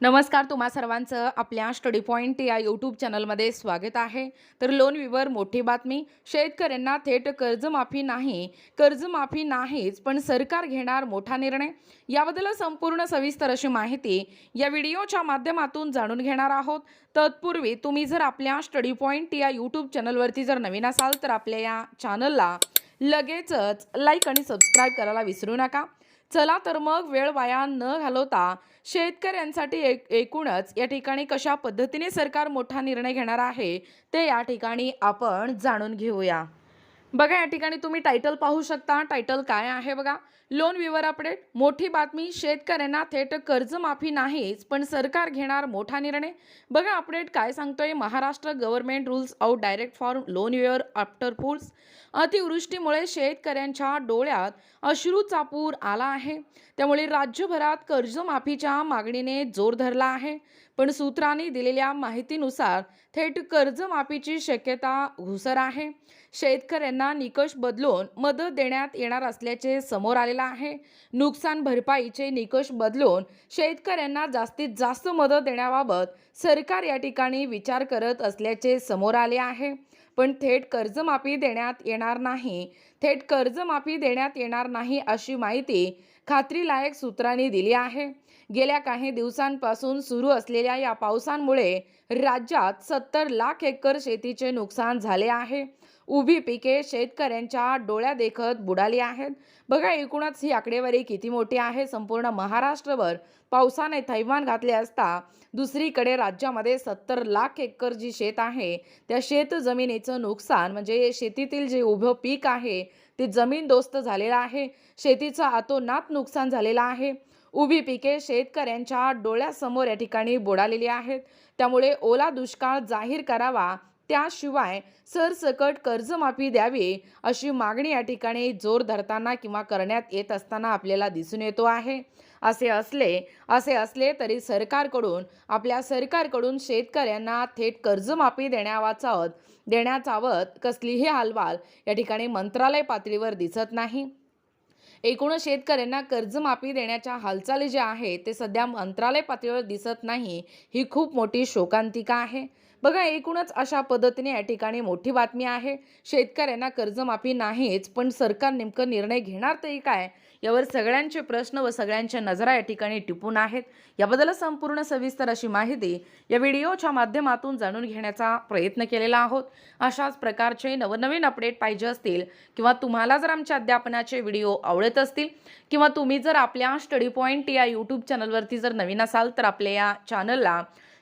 नमस्कार तुम्हा सर्वांचं आपल्या स्टडी पॉईंट या यूट्यूब चॅनलमध्ये स्वागत आहे. तर लोन विवर मोठी बातमी शेतकऱ्यांना थेट कर्जमाफी नाही कर्जमाफी नाहीच पण सरकार घेणार मोठा निर्णय. याबद्दल संपूर्ण सविस्तर अशी माहिती या व्हिडिओच्या माध्यमातून जाणून घेणार आहोत. तत्पूर्वी तुम्ही जर आपल्या स्टडी पॉईंट या यूट्यूब चॅनलवरती जर नवीन असाल तर आपल्या या चॅनलला लगेचच लाईक आणि सबस्क्राईब करायला विसरू नका. चला तर मग वेळ वाया न घालवता शेतकऱ्यांसाठी एक एकूणच या ठिकाणी कशा पद्धतीने सरकार मोठा निर्णय घेणार आहे ते या ठिकाणी आपण जाणून घेऊया. बघा या ठिकाणी तुम्ही टायटल पाहू शकता. टायटल काय आहे बघा? लोन विवर अपडेट मोठी बातमी शेतकऱ्यांना थेट कर्जमाफी नाहीच पण सरकार घेणार मोठा निर्णय. बघा अपडेट काय सांगतोय? Maharashtra government rules out direct for loan waiver after floods अतिवृष्टीमुळे शेतकऱ्यांच्या डोळ्यात अश्रूचा पूर आला आहे. त्यामुळे राज्यभरात कर्जमाफीच्या मागणीने जोर धरला आहे. पण सूत्रांनी दिलेल्या माहितीनुसार थेट कर्जमाफीची शक्यता घुसर आहे. शेतकऱ्यांना निकष बदलून मदत देण्यात येणार असल्याचे समोर आलेलं आहे. नुकसान भरपाईचे निकष बदलून शेतकऱ्यांना जास्तीत जास्त मदत देण्याबाबत सरकार या ठिकाणी विचार करत असल्याचे समोर आले आहे. पण थेट कर्जमाफी देण्यात येणार नाही. थेट कर्जमाफी देण्यात येणार नाही अशी माहिती खात्रीलायक सूत्रांनी दिली आहे. गेल्या काही दिवसांपासून सुरू असलेल्या या पावसांमुळे राज्यात सत्तर लाख एकर शेतीचे नुकसान झाले आहे. उभी पिके शेतकऱ्यांच्या डोळ्यादेखत बुडाली आहेत. बघा एकूणच ही आकडेवारी किती मोठी आहे. संपूर्ण महाराष्ट्रभर पावसाने थैमान घातले असता दुसरीकडे राज्यामध्ये सत्तर लाख एकर जी शेत आहे त्या शेत जमिनीचं नुकसान म्हणजे शेतीतील जे उभं पीक आहे ते जमीनदोस्त झालेलं आहे. शेतीचं आतोनात नुकसान झालेलं आहे. उभी पिके शेतकऱ्यांच्या डोळ्यासमोर या ठिकाणी बुडालेली आहेत. त्यामुळे ओला दुष्काळ जाहीर करावा त्याशिवाय सरसकट कर्जमाफी द्यावी अशी मागणी या ठिकाणी जोर धरताना किंवा करण्यात येत असताना आपल्याला दिसून येतो आहे. असे असले असे असले तरी सरकारकडून आपल्या सरकारकडून शेतकऱ्यांना थेट कर्जमाफी देण्यावाचावत देण्याचावत कसलीही हालवाल या ठिकाणी मंत्रालय पातळीवर दिसत नाही. एकूणच शेतकऱ्यांना कर्जमाफी देण्याच्या हालचाली ज्या आहेत ते सध्या मंत्रालय पातळीवर दिसत नाही ही खूप मोठी शोकांतिका आहे. बघा एकूणच अशा पद्धतीने या ठिकाणी मोठी बातमी आहे. शेतकऱ्यांना कर्जमाफी नाहीच पण सरकार नेमकं निर्णय घेणार तरी काय? यावर सगळ्यांचे प्रश्न व सगळ्यांच्या नजरा या ठिकाणी टिपून आहेत. याबद्दल संपूर्ण सविस्तर अशी माहिती या व्हिडिओच्या माध्यमातून जाणून घेण्याचा प्रयत्न केलेला आहोत. अशाच प्रकारचे नवनवीन अपडेट पाहिजे असतील किंवा तुम्हाला जर आमच्या अध्यापनाचे व्हिडिओ आवडत असतील किंवा तुम्ही जर आपल्या स्टडी पॉईंट या यूट्यूब चॅनलवरती जर नवीन असाल तर आपल्या या चॅनलला